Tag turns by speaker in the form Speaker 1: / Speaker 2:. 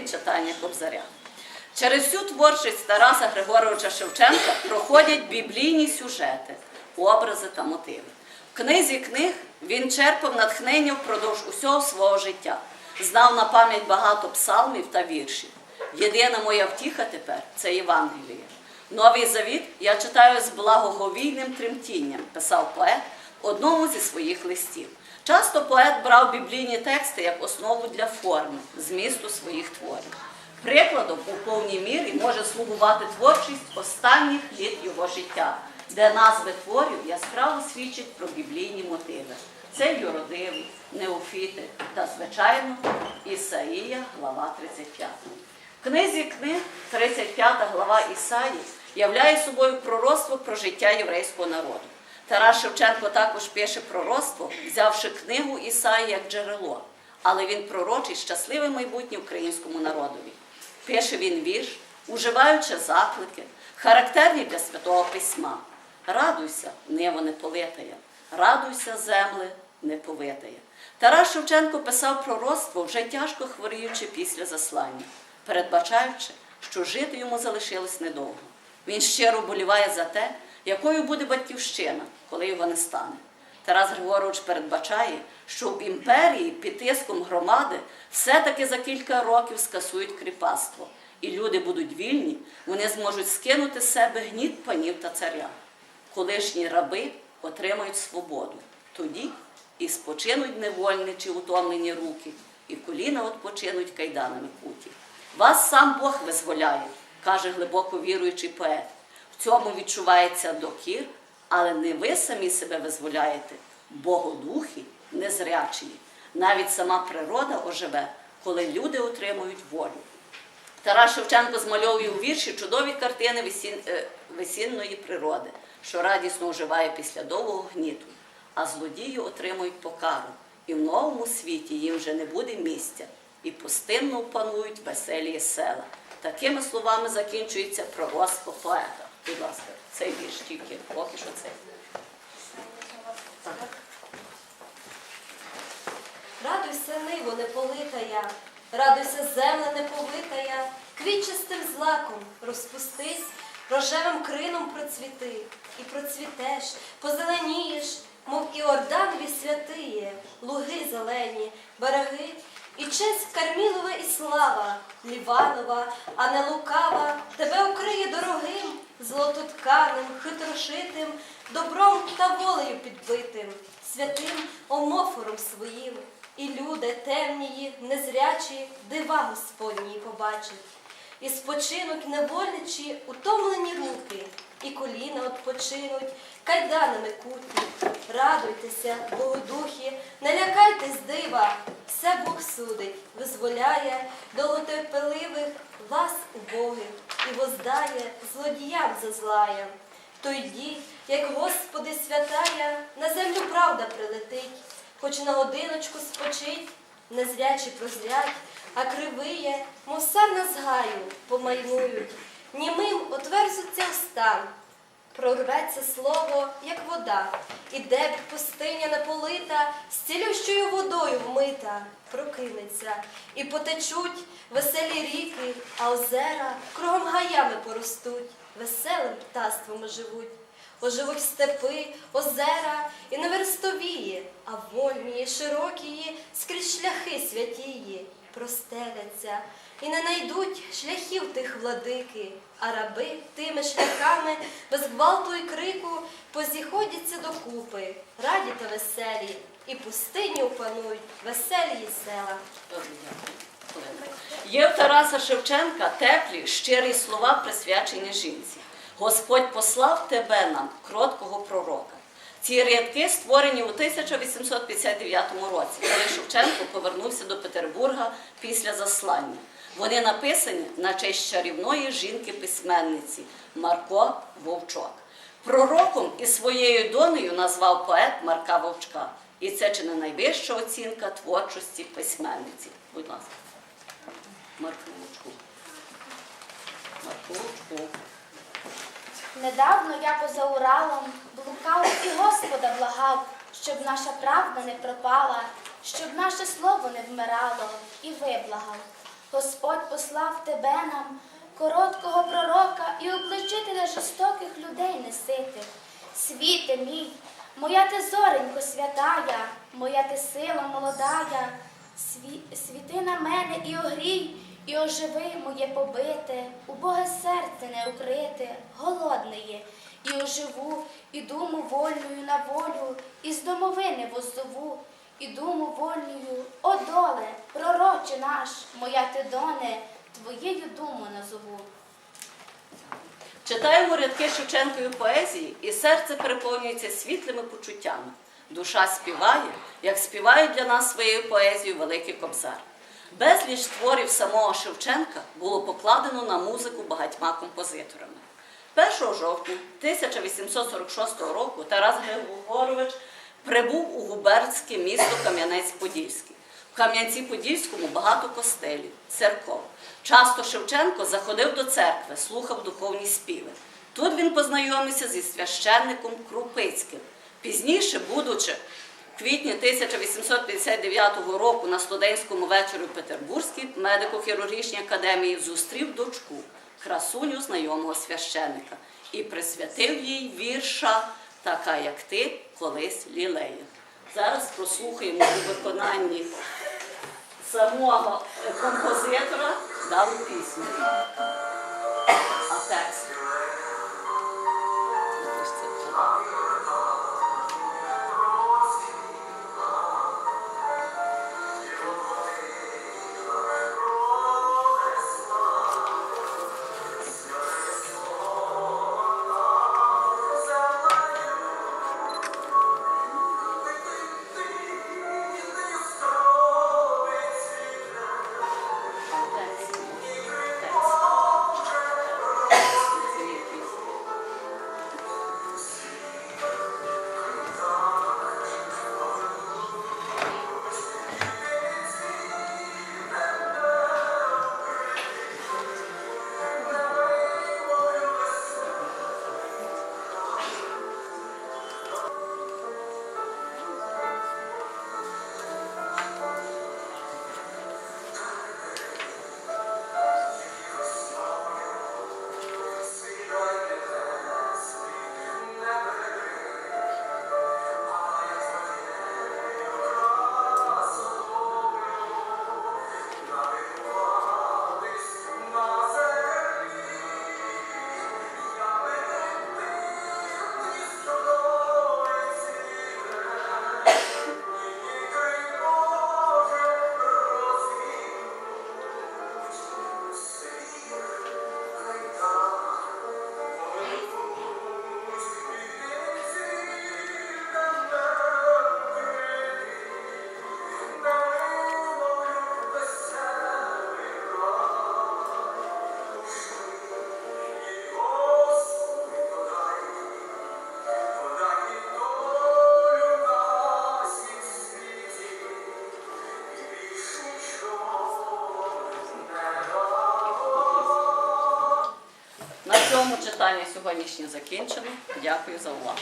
Speaker 1: 381 день читання Кобзаря. Через всю творчість Тараса Григоровича Шевченка проходять біблійні сюжети, образи та мотиви. В книзі книг він черпав натхнення впродовж усього свого життя, знав на пам'ять багато псалмів та віршів. Єдина моя втіха тепер це Євангеліє. Новий завіт я читаю з благоговійним тремтінням, писав поет одному зі своїх листів. Часто поет брав біблійні тексти як основу для форми, змісту своїх творів. Прикладом у повній мірі може слугувати творчість останніх літ його життя, де назви творів яскраво свідчать про біблійні мотиви. Це Юродивий, Неофіти та, звичайно, Ісаїя, глава 35. В книзі книг 35 глава Ісаї являє собою пророцтво про життя єврейського народу. Тарас Шевченко також пише пророцтво, взявши книгу Ісаї як джерело, але він пророчить щасливе майбутнє українському народові. Пише він вірш, уживаючи заклики, характерні для святого письма. Радуйся, небо не политає, радуйся, земле, не повитає. Тарас Шевченко писав пророцтво, вже тяжко хворіючи після заслання, передбачаючи, що жити йому залишилось недовго. Він щиро боліває за те, якою буде батьківщина, коли його не стане. Тарас Григорович передбачає, що в імперії під тиском громади все-таки за кілька років скасують кріпацтво, і люди будуть вільні, вони зможуть скинути з себе гніт панів та царя. Колишні раби отримають свободу. Тоді і спочинуть невольничі утомлені руки, і коліна odpoчинуть кайданами куті. Вас сам Бог визволяє, каже глибоко віруючий поет. Цьому відчувається докір, але не ви самі себе визволяєте, богодухи незрячі. Навіть сама природа оживе, коли люди отримують волю. Тарас Шевченко змальовує у вірші чудові картини весін- е, весінної природи, що радісно оживає після довгого гніту, а злодії отримують покару, і в новому світі їм вже не буде місця, і постинно панують веселі села. Такими словами закінчується пророцтво поета. Будь ласка, цей вірш тільки поки що цей.
Speaker 2: Радуйся, ниво не политая, радуйся, земля не повитая, квітчастим злаком розпустись, рожевим крином процвіти, і процвітеш, позеленієш, мов Іорданові святиє, луги зелені, береги, і честь Кармілова і слава, Ліванова, а не лукава, тебе укриє дорогим, золототканим, хитрошитим, добром та волею підбитим, святим омофором своїм. І люди темнії, незрячі, дива Господні побачать. І спочинуть невольничі утомлені руки, і коліна odpoчинуть, кайданами куті. Радуйтеся, Богодухі, не лякайтесь дива, судить, визволяє долотопеливих вас убогих і воздає злодіям зазлає. Тоді, як Господи святая, на землю правда прилетить, хоч на годиночку спочить, незрячі прозрять, а кривиє, мов сарна з гаю, помайнують. Німим отверзуться встан, прорветься слово, як вода, і де б пустиня не полита, з цілющою водою вмита, прокинеться, і потечуть веселі ріки, а озера кругом гаями поростуть, веселим птаством оживуть. Оживуть степи, озера і неверстовії, а вольні, широкії, скрізь шляхи святії, простеляться, і не найдуть шляхів тих владики, а раби тими шляхами без гвалту і крику позіходяться докупи, раді та веселі, і пустині опанують веселі села.
Speaker 1: Є в Тараса Шевченка теплі, щирі слова, присвячені жінці. Господь послав тебе нам, кроткого пророка. Ці рядки створені у 1859 році, коли Шевченко повернувся до Петербурга після заслання. Вони написані на честь чарівної жінки-письменниці Марко Вовчок. Пророком і своєю донею назвав поет Марка Вовчка. І це чи не найвища оцінка творчості письменниці. Будь ласка. Марко Вовчку. Марко Вовчку.
Speaker 3: Недавно я поза Уралом блукав і Господа благав, щоб наша правда не пропала, щоб наше слово не вмирало, і виблагав. Господь послав тебе нам, короткого пророка, і обличителя жорстоких людей несити. Світе мій, моя ти зоренько святая, моя ти сила молодая, Сві, світи на мене і огрій, і оживи моє побите, убоге серце не укрите, голодне є, і оживу, і думу вольною на волю, і з домовини воззову, і думу вольною, о доле, пророче наш, моя ти доне, твоєю думу назову.
Speaker 1: Читаємо рядки Шевченкової поезії, і серце переповнюється світлими почуттями. Душа співає, як співає для нас своєю поезією Великий Кобзар. Безліч творів самого Шевченка було покладено на музику багатьма композиторами. 1 жовтня 1846 року Тарас Григорович прибув у губернське місто Кам'янець-Подільський. В Кам'янці-Подільському багато костелів, церков. Часто Шевченко заходив до церкви, слухав духовні співи. Тут він познайомився зі священником Крупицьким. Пізніше, будучи в квітні 1859 року на студентському вечорі в Петербурзькій медико-хірургічній академії зустрів дочку, красуню знайомого священника, і присвятив їй вірша Така, як ти, колись лілеєн. Зараз прослухаємо у виконанні самого композитора дану пісню. А текст. Цьому читання сьогоднішнє закінчено. Дякую за увагу.